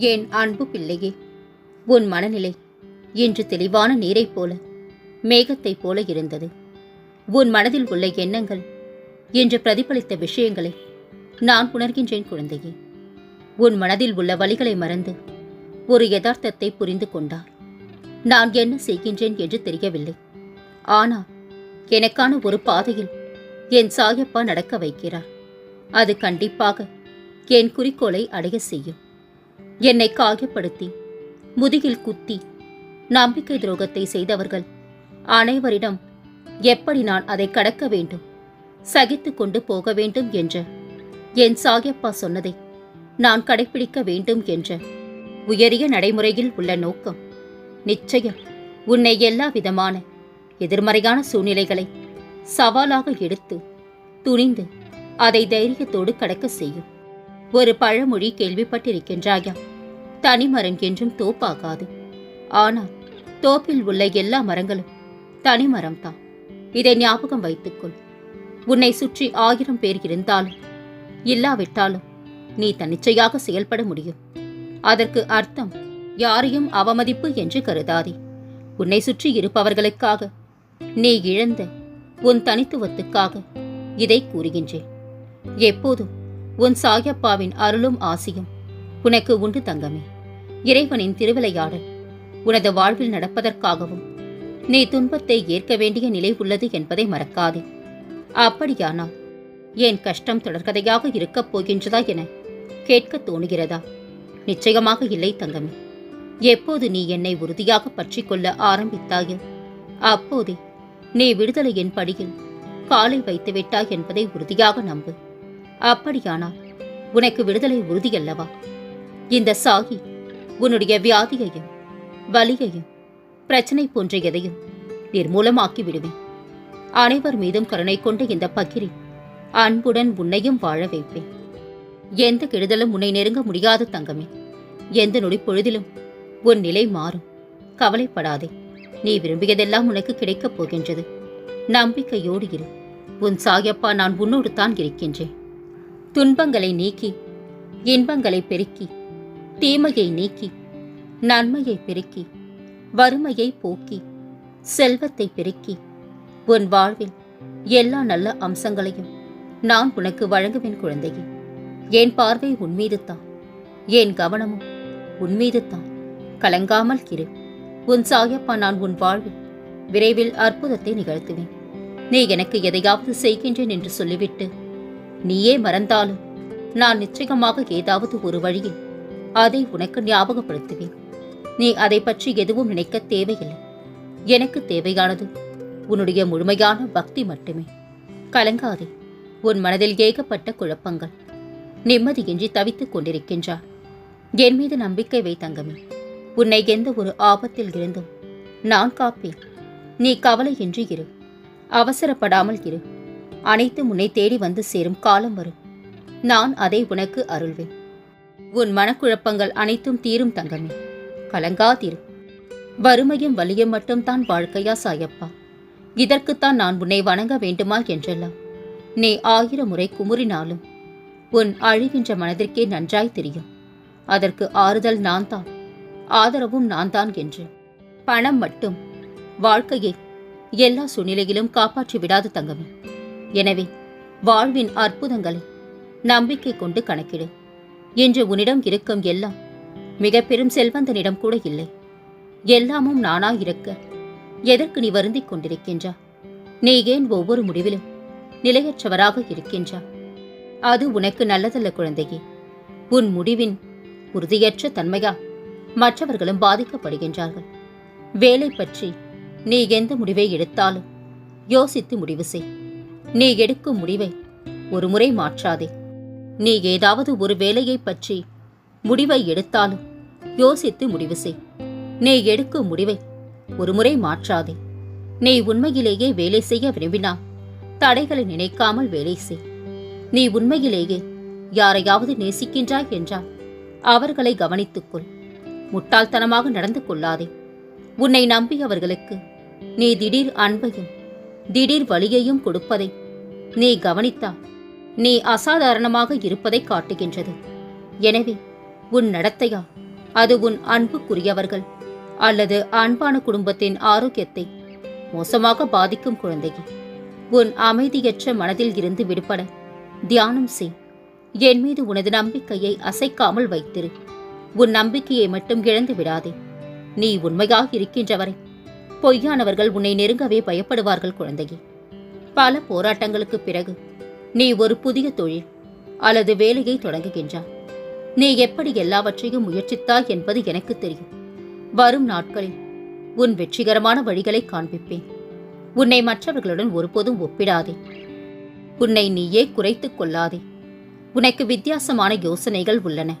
என் அன்பு பிள்ளையே? உன் மனநிலை இன்று தெளிவான நீரைப் போல மேகத்தைப் போல இருந்தது. உன் மனதில் உள்ள எண்ணங்கள் இன்று பிரதிபலித்த விஷயங்களை நான் உணர்கின்றேன் குழந்தையே. உன் மனதில் உள்ள வழிகளை மறந்து ஒரு யதார்த்தத்தை புரிந்து கொண்டார். நான் என்ன செய்கின்றேன் என்று தெரியவில்லை. ஆனால் எனக்கான ஒரு பாதையில் என் சாயப்பா நடக்க வைக்கிறார். அது கண்டிப்பாக என் குறிக்கோளை அடைய செய்யும். என்னை காயப்படுத்தி முதுகில் குத்தி நம்பிக்கை துரோகத்தை செய்தவர்கள். அனைவரிடம் எப்படி நான் அதை கடக்க வேண்டும் சகித்து கொண்டு போக வேண்டும் என்ற என் சாகியப்பா சொன்னதை நான் கடைபிடிக்க வேண்டும் என்ற உயரிய நடைமுறையில் உள்ள நோக்கம். நிச்சயம் உன்னை எல்லா விதமான எதிர்மறையான சூழ்நிலைகளை சவாலாக எடுத்து துணிந்து அதை தைரியத்தோடு கடக்க செய்யும். ஒரு பழமொழி கேள்விப்பட்டிருக்கின்றாயா? தனிமரம் என்றும் தோப்பாகாது. ஆனால் தோப்பில் உள்ள எல்லா மரங்களும் தனிமரம்தான். இதை ஞாபகம் வைத்துக்கொள். உன்னை சுற்றி ஆயிரம் பேர் இருந்தாலும் இல்லாவிட்டாலும் நீ தன்னிச்சையாக செயல்பட முடியும். அதற்கு அர்த்தம் யாரையும் அவமதிப்பு என்று கருதாதே. உன்னை சுற்றி இருப்பவர்களுக்காக நீ இழந்த உன் தனித்துவத்துக்காக இதை கூறுகின்றேன். எப்போதும் உன் சாயப்பாவின் அருளும் ஆசியும் உனக்கு உண்டு தங்கமே. இறைவனின் திருவிளையாடல். உனது வாழ்வில் நடப்பதற்காகவும் நீ துன்பத்தை ஏற்க வேண்டிய நிலை உள்ளது என்பதை மறக்காதே. அப்படியானால் ஏன் கஷ்டம் தொடர்கதையாக இருக்கப் போகின்றதா என கேட்க தோணுகிறதா? நிச்சயமாக இல்லை தங்கமே. எப்போது நீ என்னை உறுதியாக பற்றிக் கொள்ள ஆரம்பித்தாயோ அப்போதே நீ விடுதலையின் படியில் காலை வைத்து விட்டாய் என்பதை உறுதியாக நம்பு. அப்படியானால் உனக்கு விடுதலை உறுதியல்லவா? இந்த சாகி உன்னுடைய வியாதியையும் வலியையும் பிரச்சனை போன்ற எதையும் நிர்மூலமாக்கி விடுவேன். அனைவர் மீதும் கருணை கொண்ட இந்த பகிரி அன்புடன் உன்னையும் வாழ வைப்பேன். எந்த கெடுதலும் உன்னை நெருங்க முடியாது தங்கமே. எந்த நொடி பொழுதிலும் உன் நிலை மாறும். கவலைப்படாதே. நீ விரும்பியதெல்லாம் உனக்கு கிடைக்கப் போகின்றது. நம்பிக்கையோடு இரு. உன் சாயப்பா நான் உன்னோடு தான் இருக்கின்றேன். துன்பங்களை நீக்கி இன்பங்களை பெருக்கி தீமையை நீக்கி நன்மையை பெருக்கி வறுமையை போக்கி செல்வத்தை பெருக்கி உன் வாழ்வில் எல்லா நல்ல அம்சங்களையும் நான் உனக்கு வழங்குவேன் குழந்தையே. என் பார்வை உன்மீது தான். என் கவனமும் உன்மீது தான். கலங்காமல் இரு. உன் சாயப்பா நான் உன் வாழ்வில் விரைவில் அற்புதத்தை நிகழ்த்துவேன். நீ எனக்கு எதையாவது செய்கின்றேன் என்று சொல்லிவிட்டு நீயே மறந்தாலும் நான் நிச்சயமாக ஏதாவது ஒரு வழியில் அதை உனக்கு ஞாபகப்படுத்துவேன். நீ அதை பற்றி எதுவும் நினைக்க தேவையில்லை. எனக்கு தேவையானது உன்னுடைய முழுமையான பக்தி மட்டுமே. கலங்காதே உன் மனதில் ஏகப்பட்ட குழப்பங்கள். நிம்மதியின்றி தவித்துக் கொண்டிருக்கின்றார் என் மீது நம்பிக்கை வை தங்கமே. உன்னை எந்த ஒரு ஆபத்தில் இருந்தும் நான் காப்பேன். நீ கவலையின்றி இரு. அவசரப்படாமல் இரு. அனைத்து உன்னை தேடி வந்து சேரும் காலம் வரும். நான் அதை உனக்கு அருள்வேன். உன் மனக்குழப்பங்கள் அனைத்தும் தீரும் தங்கமே. கலங்காதிரு. வறுமையும் வலியும் மட்டும்தான் வாழ்க்கையா சாயப்பா. இதற்குத்தான் நான் உன்னை வணங்க வேண்டுமா என்றெல்லாம். நீ ஆயிரம் முறை குமுறினாலும் உன் அழுகின்ற மனதிற்கே நன்றாய் தெரியும். அதற்கு ஆறுதல் நான் தான் ஆதரவும் நான் தான் என்று. பணம் மட்டும் வாழ்க்கையை எல்லா சூழ்நிலையிலும் காப்பாற்றி விடாது தங்கமே. எனவே வாழ்வின் அற்புதங்களை நம்பிக்கை கொண்டு கணக்கிடு. இன்று உன்னிடம் இருக்கும் எல்லாம் மிக பெரும் செல்வந்தனிடம் கூட இல்லை. எல்லாமும் நானாயிருக்க எதற்கு நீ வருந்திக் கொண்டிருக்கின்றா? நீ ஏன் ஒவ்வொரு முடிவிலும் நிலையற்றவராக இருக்கின்றா? அது உனக்கு நல்லதல்ல குழந்தையே. உன் முடிவின் உறுதியற்ற தன்மையா மற்றவர்களும் பாதிக்கப்படுகின்றார்கள். வேலை பற்றி நீ எந்த முடிவை எடுத்தாலும் யோசித்து முடிவு செய். நீ எடுக்கும் முடிவை ஒரு முறை மாற்றாதே. நீ ஏதாவது ஒரு வேலையை பற்றி முடிவை எடுத்தாலும் யோசித்து முடிவு செய். நீ எடுக்கும் முடிவை ஒருமுறை மாற்றாதே. நீ உண்மையிலேயே வேலை செய்ய விரும்பினால் தடைகளை நினைக்காமல் வேலை செய். நீ உண்மையிலேயே யாரையாவது நேசிக்கின்றாய் என்றால் அவர்களை கவனித்துக்கொள். முட்டாள்தனமாக நடந்து கொள்ளாதே. உன்னை நம்பியவர்களுக்கு நீ திடீர் அன்பையும் திடீர் வலியையும் கொடுப்பதை நீ கவனித்தால் நீ அசாதாரணமாக இருப்பதை காட்டுகின்றது. எனவே உன் நடத்தையா? அது உன் அன்புக்குரியவர்கள் அல்லது அன்பான குடும்பத்தின் ஆரோக்கியத்தை மோசமாக பாதிக்கும் குழந்தையே உன் அமைதியற்ற மனதில் இருந்து விடுபட தியானம் செய். என் மீது உனது நம்பிக்கையை அசைக்காமல் வைத்திரு. உன் நம்பிக்கையை மட்டும் இழந்து விடாதே. நீ உண்மையாக இருக்கின்றவரை. பொய்யானவர்கள் உன்னை நெருங்கவே பயப்படுவார்கள் குழந்தையே. பல போராட்டங்களுக்கு பிறகு நீ ஒரு புதிய தொழில் அல்லது வேலையை தொடங்குகின்றாய். நீ எப்படி எல்லாவற்றையும் முயற்சித்தாய் என்பது எனக்கு தெரியும். வரும் நாட்களில் உன் வெற்றிகரமான வழிகளை காண்பிப்பேன். உன்னை மற்றவர்களுடன் ஒருபோதும் ஒப்பிடாதே. உன்னை நீயே குறைத்துக் கொள்ளாதே. உனக்கு வித்தியாசமான யோசனைகள் உள்ளன.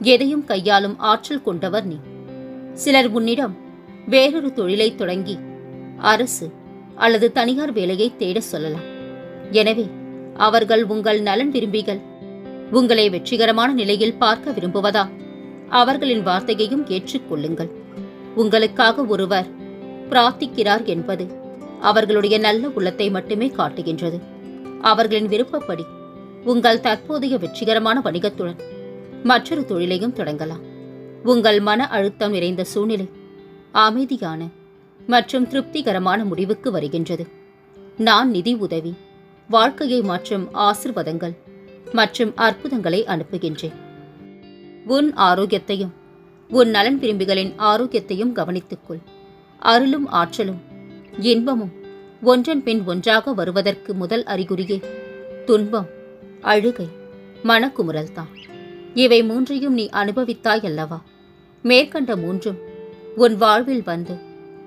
எதையும் கையாளும் ஆற்றல் கொண்டவர் நீ. சிலர் உன்னிடம் வேறொரு தொழிலை தொடங்கி அரசு அல்லது தனியார் வேலையை தேட சொல்லலாம். எனவே அவர்கள் உங்கள் நலன் விரும்பிகள். உங்களை வெற்றிகரமான நிலையில் பார்க்க விரும்புவதா? அவர்களின் வார்த்தையையும் ஏற்றுக்கொள்ளுங்கள் உங்களுக்காக ஒருவர் பிரார்த்திக்கிறார் என்பது அவர்களுடைய நல்ல உள்ளத்தை மட்டுமே காட்டுகின்றது. அவர்களின் விருப்பப்படி உங்கள் தற்போதைய வெற்றிகரமான வணிகத்துடன் மற்றொரு தொழிலையும் தொடங்கலாம். உங்கள் மன அழுத்தம் நிறைந்த சூழ்நிலை அமைதியான மற்றும் திருப்திகரமான முடிவுக்கு வருகின்றது. நான் நிதி உதவி வாழ்க்கையை மாற்றும் ஆசிர்வாதங்கள் மற்றும் அற்புதங்களை அனுப்புகின்றேன். உன் ஆரோக்கியத்தையும் உன் நலன் விரும்பிகளின் ஆரோக்கியத்தையும் கவனித்துக்கொள் அருளும் ஆற்றலும் இன்பமும் ஒன்றன் பின் ஒன்றாக வருவதற்கு முதல் அறிகுறியே துன்பம் அழுகை மனக்குமுறல்தான். இவை மூன்றையும் நீ அனுபவித்தாய் அல்லவா? மேற்கண்ட மூன்றும் உன் வாழ்வில் வந்து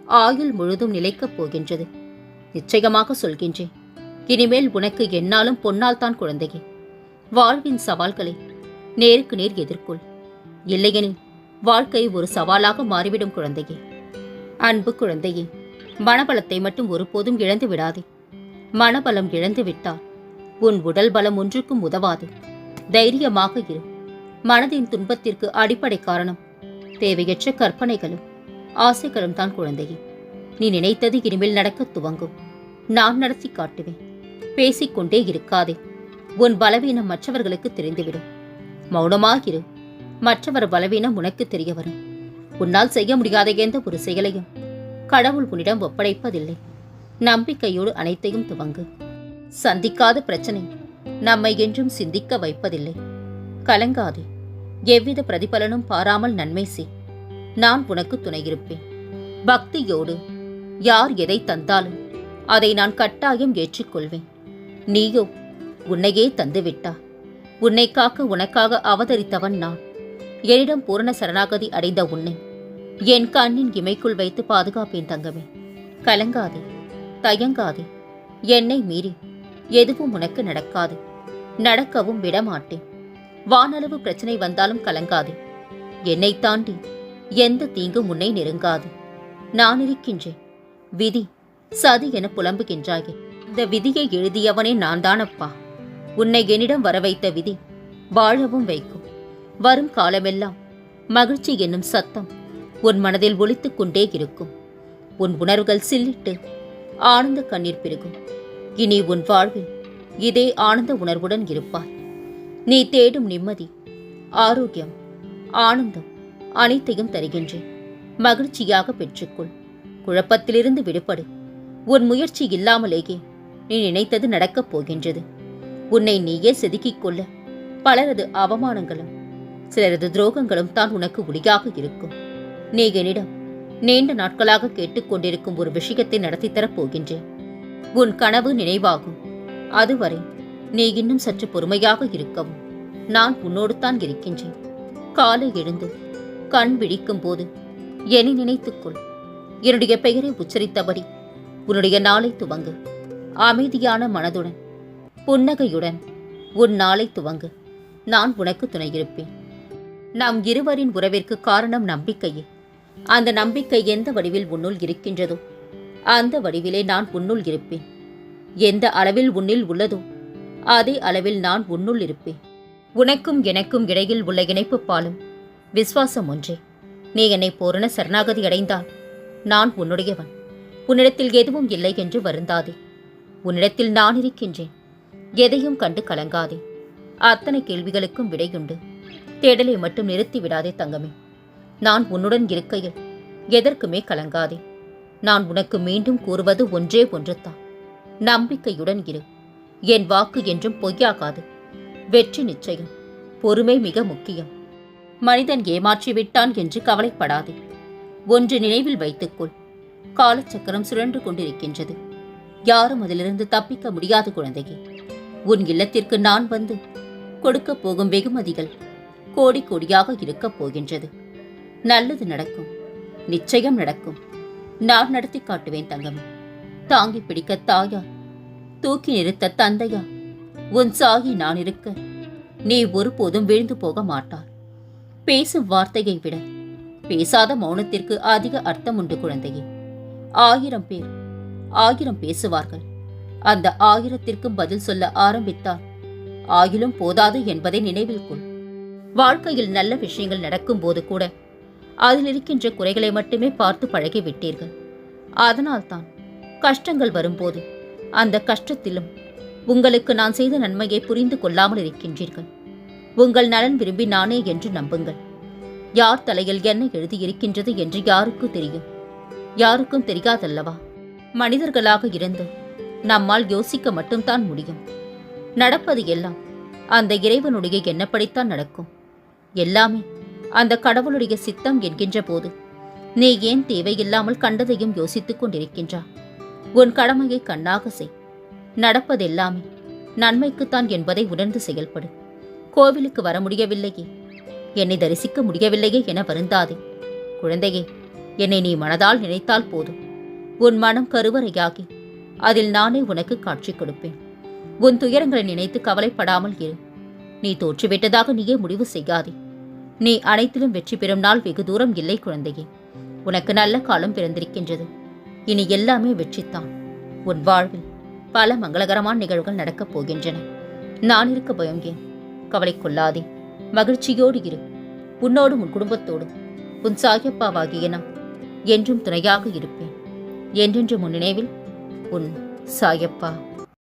ஆயுள் முழுதும் நிலைக்கப் போகின்றது. நிச்சயமாக சொல்கின்றேன். இனிமேல் உனக்கு என்னாலும் பொன்னால் தான் குழந்தையே. வாழ்வின் சவால்களை நேருக்கு நேர் எதிர்கொள். இல்லையெனில் வாழ்க்கை ஒரு சவாலாக மாறிவிடும் குழந்தையே. அன்பு குழந்தையே மனபலத்தை மட்டும் ஒருபோதும் இழந்து விடாதே. மனபலம் இழந்து விட்டால் உன் உடல் பலம் ஒன்றுக்கும் உதவாது. தைரியமாக இரு. மனதின் துன்பத்திற்கு அடிப்படை காரணம் தேவையற்ற கற்பனைகளும் ஆசைகளும் தான் குழந்தையே. நீ நினைத்தது இனிமேல் நடக்கத் துவங்கும். நான் நடத்தி காட்டுவேன். பேசிக்கொண்டே இருக்காதே. உன் பலவீனம் மற்றவர்களுக்கு தெரிந்துவிடும். மௌனமாகிரு. மற்றவர் பலவீனம் உனக்கு தெரிய வரும் உன்னால் செய்ய முடியாத எந்த ஒரு செயலையும் கடவுள் உன்னிடம் ஒப்படைப்பதில்லை. நம்பிக்கையோடு அனைத்தையும் துவங்கு. சந்திக்காத பிரச்சனை நம்மை என்றும் சிந்திக்க வைப்பதில்லை. கலங்காதே. எவ்வித பிரதிபலனும் பாராமல் நன்மை செய். நான் உனக்கு துணையிருப்பேன். பக்தியோடு யார் எதை தந்தாலும் அதை நான் கட்டாயம் ஏற்றுக்கொள்வேன். நீயோ உன்னையே தந்துவிட்டா. உன்னை காக்க உனக்காக அவதரித்தவன் நான். என்னிடம் பூரண சரணாகதி அடைந்த உன்னை என் கண்ணின் இமைக்குள் வைத்து பாதுகாப்பேன் தங்கமே. கலங்காதே தயங்காதே என்னை மீறி எதுவும் உனக்கு நடக்காது நடக்கவும் விடமாட்டேன். வானளவு பிரச்சனை வந்தாலும் கலங்காதே. என்னை தாண்டி எந்த தீங்கும் உன்னை நெருங்காது. நான் இருக்கின்றேன். விதி சதி என புலம்புகின்றாயே. இந்த விதியை எழுதியவனே நான் தானப்பா உன்னை என்னிடம் வர வைத்த விதி வாழவும் வைக்கும். வரும் காலமெல்லாம் மகிழ்ச்சி என்னும் சத்தம் உன் மனதில் ஒலித்துக் கொண்டே இருக்கும். உன் உணர்வுகள் சில்லிட்டு ஆனந்த கண்ணீர் பெருகும். இனி உன் வாழ்வில் இதே ஆனந்த உணர்வுடன் இருப்பாய். நீ தேடும் நிம்மதி ஆரோக்கியம் ஆனந்தம் அனைத்தையும் தருகின்றேன். மகிழ்ச்சியாக பெற்றுக்கொள். குழப்பத்திலிருந்து விடுபடு. உன் முயற்சி இல்லாமலேயே நீ நினைத்தது நடக்கப் போகின்றது. உன்னை நீயே செதுக்கிக் கொள்ள பலரது அவமானங்களும் சிலரது துரோகங்களும் தான் உனக்கு ஒளியாக இருக்கும். நீ என்னிடம் நீண்ட நாட்களாக கேட்டுக்கொண்டிருக்கும் ஒரு விஷயத்தை நடத்தித் தரப் போகின்றேன். உன் கனவு நினைவாகும். அதுவரை நீ இன்னும் சற்று பொறுமையாக இருக்கவும் நான் உன்னோடு தான் இருக்கின்றேன். காலை எழுந்து கண் விழிக்கும் போது என்னை நினைத்துக்கொள் என்னுடைய பெயரை உச்சரித்தபடி உன்னுடைய நாளை துவங்கு. அமைதியான மனதுடன் புன்னகையுடன் உன் நாளை துவங்கு. நான் உனக்கு துணையிருப்பேன். நாம் இருவரின் உறவிற்கு காரணம் நம்பிக்கையே. அந்த நம்பிக்கை எந்த வடிவில் உன்னுள் இருக்கின்றதோ அந்த வடிவிலே நான் உன்னுள் இருப்பேன். எந்த அளவில் உன்னில் உள்ளதோ அதே அளவில் நான் உன்னுள் இருப்பேன். உனக்கும் எனக்கும் இடையில் உள்ள இணைப்பு பாலும் விசுவாசம் ஒன்றே. நீ என்னை பூரண சரணாகதி அடைந்தால் நான் உன்னுடையவன். உன்னிடத்தில் எதுவும் இல்லை என்று வருந்தாதே. உன்னிடத்தில் நான் இருக்கின்றேன். எதையும் கண்டு கலங்காதே. அத்தனை கேள்விகளுக்கும் விடையுண்டு. தேடலை மட்டும் நிறுத்தி விடாதே தங்கமே. நான் உன்னுடன் இருக்கையில் எதற்குமே கலங்காதே. நான் உனக்கு மீண்டும் கூறுவது ஒன்றே ஒன்றுதான். நம்பிக்கையுடன் இரு. என் வாக்கு என்றும் பொய்யாகாது. வெற்றி நிச்சயம். பொறுமை மிக முக்கியம். மனிதன் ஏமாற்றி விட்டான் என்று கவலைப்படாதே. ஒன்று நினைவில் வைத்துக்கொள். காலச்சக்கரம் சுழன்று கொண்டிருக்கின்றது. யாரும் அதிலிருந்து தப்பிக்க முடியாது குழந்தையே. உன் இல்லத்திற்கு நான் வந்து கொடுக்கப் போகும் வெகுமதிகள் கோடி கோடியாக இருக்கப் போகின்றது. நல்லது நடக்கும் நிச்சயம் நடக்கும். நான் நடத்தி காட்டுவேன் தங்கம். தாங்கி பிடிக்க தாயா தூக்கி நிறுத்த தந்தையா உன் சாகி நான் இருக்க நீ ஒருபோதும் விழுந்து போக மாட்டார் பேசும் வார்த்தையை விட பேசாத மௌனத்திற்கு அதிக அர்த்தம் உண்டு குழந்தையே. ஆயிரம் பேர் ஆயிரம் பேசுவார்கள். அந்த ஆயிரத்திற்கும் பதில் சொல்ல ஆரம்பித்தார். ஆயிலும் போதாது என்பதை நினைவில் கொள். வாழ்க்கையில் நல்ல விஷயங்கள் நடக்கும்போது கூட அதில் இருக்கின்ற குறைகளை மட்டுமே பார்த்து பழகிவிட்டீர்கள். அதனால்தான் கஷ்டங்கள் வரும்போது அந்த கஷ்டத்திலும் உங்களுக்கு நான் செய்த நன்மையை புரிந்து கொள்ளாமல் இருக்கின்றீர்கள். உங்கள் நலன் விரும்பி நானே என்று நம்புங்கள். யார் தலையில் என்ன எழுதியிருக்கின்றது என்று யாருக்கு தெரியும். யாருக்கும் தெரியாதல்லவா? மனிதர்களாக இருந்து நம்மால் யோசிக்க மட்டும்தான் முடியும். நடப்பது எல்லாம் அந்த இறைவனுடைய எண்ணப்படித்தான் நடக்கும். எல்லாமே அந்த கடவுளுடைய சித்தம் என்கின்ற போது நீ ஏன் தேவையில்லாமல் கண்டதையும் யோசித்துக் கொண்டிருக்கின்றா உன் கடமையை கண்ணாக செய். நடப்பதெல்லாமே நன்மைக்குத்தான் என்பதை உணர்ந்து செயல்படு. கோவிலுக்கு வர முடியவில்லையே. என்னை தரிசிக்க முடியவில்லையே என வருந்தாதே. குழந்தையே என்னை நீ மனதால் நினைத்தால் போதும். உன் மனம் கருவறையாகி அதில் நானே உனக்கு காட்சி கொடுப்பேன். உன் துயரங்களை நினைத்து கவலைப்படாமல் இரு. நீ தோற்றுவிட்டதாக நீயே முடிவு செய்யாதே. நீ அனைத்திலும் வெற்றி பெறும் நாள் வெகு தூரம் இல்லை குழந்தையே. உனக்கு நல்ல காலம் பிறந்திருக்கின்றது. இனி எல்லாமே வெற்றித்தான். உன் வாழ்வில் பல மங்களகரமான நிகழ்வுகள் நடக்கப் போகின்றன. நான் இருக்க பயம் ஏன்? கவலை கொள்ளாதே. மகிழ்ச்சியோடு இரு. உன்னோடும் உன் குடும்பத்தோடும். உன் சாயப்பாவாகிய நான் என்றும் துணையாக இருப்பேன். என்றென்று முன் நினைவில் உன் சாயப்பா.